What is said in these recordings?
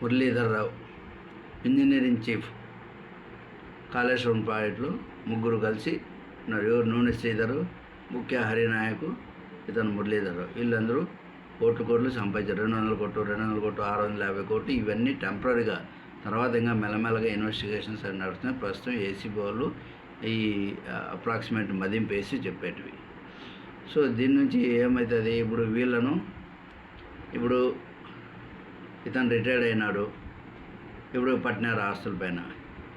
Muralidhar Rao engineering chief Kaleshwaram ప్రాజెక్టులో ముగ్గురు కలిసి ఉన్నారు ఎవరు నూనె శ్రీధరు ముఖ్య హరినాయకు ఇతను మురళీధర్ వీళ్ళందరూ కోట్లు కోట్లు సంపాదించారు. రెండు వందల కోట్లు రెండు వందల కోట్లు ఆరు వందల యాభై కోట్లు ఇవన్నీ టెంపరీగా తర్వాత ఇంకా మెల్లమెల్లగా ఇన్వెస్టిగేషన్స్ అని నడుస్తున్నాయి. ప్రస్తుతం ఏసీబీ వాళ్ళు ఈ అప్రాక్సిమేట్ మదింపు వేసి చెప్పేటివి. సో దీని నుంచి ఏమవుతుంది ఇప్పుడు వీళ్ళను ఇప్పుడు ఇతను రిటైర్డ్ అయినాడు. ఇప్పుడు పట్టినారు ఆస్తుల పైన.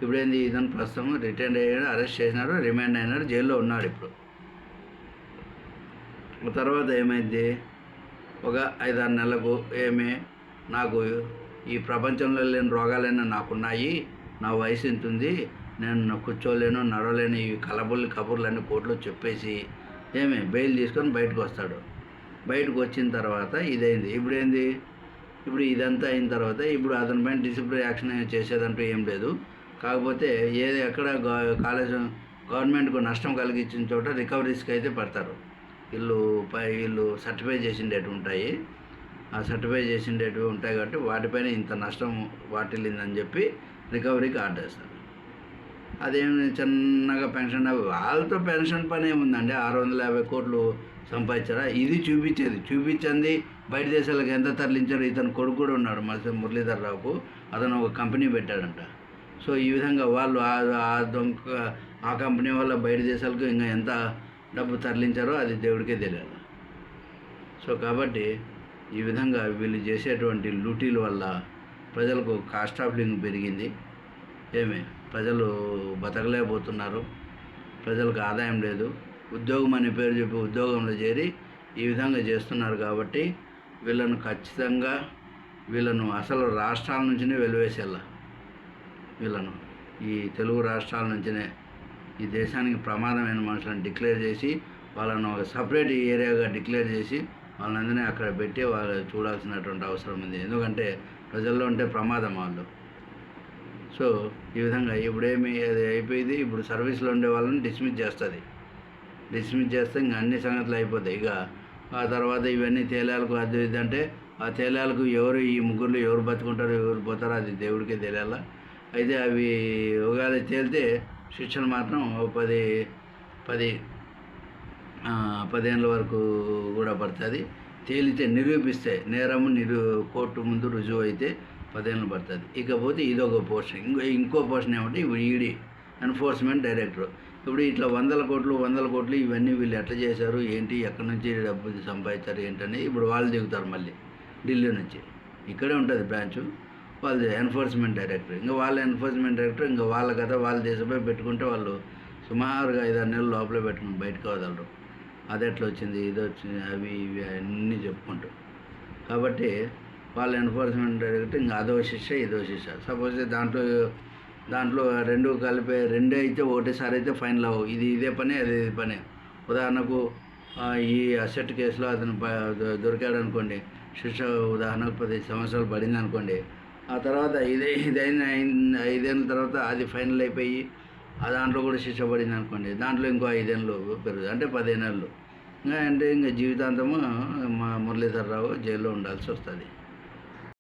ఇప్పుడు ఏంది ఇతను ప్రస్తుతం రిటైర్డ్ అయ్యాడు అరెస్ట్ చేసినారు రిమాండ్ అయినాడు జైల్లో ఉన్నాడు ఇప్పుడు. తర్వాత ఏమైంది? ఒక ఐదారు నెలలకు ఏమి? నాకు ఈ ప్రపంచంలో లేని రోగాలైనా నాకున్నాయి. నా వయసు ఇంత ఉంది నేను కూర్చోలేను నడవలేను. ఈ కలబుల్లి కబుర్లన్నీ కోర్టులో చెప్పేసి ఏమి? బెయిల్ తీసుకొని బయటకు వస్తాడు. బయటకు వచ్చిన తర్వాత ఇదైంది. ఇప్పుడు ఏంది ఇప్పుడు ఇదంతా అయిన తర్వాత ఇప్పుడు అతని పైన యాక్షన్ చేసేదంటూ ఏం లేదు. కాకపోతే ఏది ఎక్కడ కాలేజ్ గవర్నమెంట్కు నష్టం కలిగించిన చోట రికవరీస్కి అయితే పడతారు. వీళ్ళు పై వీళ్ళు సర్టిఫై చేసిండేటి ఉంటాయి. ఆ సర్టిఫై చేసిండేటివి ఉంటాయి కాబట్టి వాటిపైన ఇంత నష్టం వాటిల్లిందని చెప్పి రికవరీకి ఆర్డర్ చేస్తారు అదేమి చిన్నగా పెన్షన్ వాళ్ళతో పెన్షన్ పని ఏముందండి? ఆరు వందల యాభై కోట్లు సంపాదించారా? ఇది చూపించేది. చూపించింది బయట దేశాలకు ఎంత తరలించారు ఇతను కొడుకు కూడా ఉన్నాడు మత్స్య మురళీధర్ రావుకు. అతను ఒక కంపెనీ పెట్టాడంట. సో ఈ విధంగా వాళ్ళు ఆ- దొంగ ఆ కంపెనీ వల్ల బయట దేశాలకు ఇంకా ఎంత డబ్బు తరలించారో అది దేవుడికే తెలియాలి. సో కాబట్టి ఈ విధంగా వీళ్ళు చేసేటువంటి లూటీల వల్ల ప్రజలకు కాస్ట్ ఆఫ్ లివింగ్ పెరిగింది. ఏమి? ప్రజలు బతకలేకపోతున్నారు. ప్రజలకు ఆదాయం లేదు. ఉద్యోగం అనే పేరు చెప్పి ఉద్యోగంలో చేరి ఈ విధంగా చేస్తున్నారు కాబట్టి వీళ్ళను ఖచ్చితంగా వీళ్ళను అసలు రాష్ట్రాల నుంచినే వెలివేసేలా వీళ్ళను ఈ తెలుగు రాష్ట్రాల నుంచినే ఈ దేశానికి ప్రమాదమైన మనుషులను డిక్లేర్ చేసి వాళ్ళను ఒక సపరేట్ ఏరియాగా డిక్లేర్ చేసి వాళ్ళందరినీ అక్కడ పెట్టి వాళ్ళు చూడాల్సినటువంటి అవసరం ఉంది. ఎందుకంటే ప్రజల్లో ఉంటే ప్రమాదం వాళ్ళు. సో ఈ విధంగా ఇప్పుడేమి అది అయిపోయింది. ఇప్పుడు సర్వీస్లో ఉండే వాళ్ళని డిస్మిస్ చేస్తుంది. డిస్మిస్ చేస్తే ఇంకా అన్ని సంగతులు అయిపోతాయి. ఇక ఆ తర్వాత ఇవన్నీ తేలాలకు అది ఇది అంటే ఆ తేలాలకు ఎవరు ఈ ముగ్గురులో ఎవరు బతుకుంటారో ఎవరు పోతారో అది దేవుడికే తెలియాలా? అయితే అవి ఒకవేళ తేలితే శిక్షణ మాత్రం పది పది పదిహేనుల పదేళ్ళ వరకు కూడా పడుతుంది. తేలితే నిరూపిస్తే నేరము నిరూ కోర్టు ముందు రుజువు అయితే పదేళ్ళు పడుతుంది. ఇకపోతే ఇదొక పోర్షన్. ఇంకో ఇంకో పోర్షన్ ఏమంటే ఇప్పుడు ఈడీ ఎన్ఫోర్స్మెంట్ డైరెక్టర్. ఇప్పుడు ఇట్లా వందల కోట్లు వందల కోట్లు ఇవన్నీ వీళ్ళు ఎట్లా చేశారు? ఏంటి? ఎక్కడి నుంచి డబ్బు సంపాదించారు? ఏంటని ఇప్పుడు వాళ్ళు దిగుతారు మళ్ళీ. ఢిల్లీ నుంచి. ఇక్కడే ఉంటుంది బ్రాంచ్. వాళ్ళు ఎన్ఫోర్స్మెంట్ డైరెక్టర్. ఇంకా వాళ్ళ ఎన్ఫోర్స్మెంట్ డైరెక్టర్ ఇంకా వాళ్ళ కథ వాళ్ళ దేశంపై పెట్టుకుంటే వాళ్ళు సుమారుగా ఐదారు నెలలు లోపలే పెట్టుకుని బయటకు వదలరు. అది ఎట్లా వచ్చింది? ఇది వచ్చింది అవి ఇవి అన్నీ చెప్పుకుంటూ. కాబట్టి వాళ్ళ ఎన్ఫోర్స్మెంట్ డైరెక్టర్ ఇంకా అదో శిక్ష ఇదో శిక్ష. సపోజ్ దాంట్లో దాంట్లో రెండు కలిపే రెండే అయితే ఒకటేసారి అయితే ఫైనల్ అవ్వవు. ఇది ఇదే పని అది ఇది పని. ఉదాహరణకు ఈ అసెట్ కేసులో అతను దొరికాడు అనుకోండి శిక్ష ఉదాహరణకు పది సంవత్సరాలు పడింది అనుకోండి ఆ తర్వాత ఇదే ఇదైన ఐదేళ్ళ తర్వాత అది ఫైనల్ అయిపోయి ఆ దాంట్లో కూడా శిక్ష పడింది అనుకోండి దాంట్లో ఇంకో ఐదేళ్ళు పెరుగు అంటే పదిహేనేళ్ళు ఇంకా అంటే ఇంకా జీవితాంతము మా మురళీధర్రావు జైల్లో ఉండాల్సి వస్తుంది.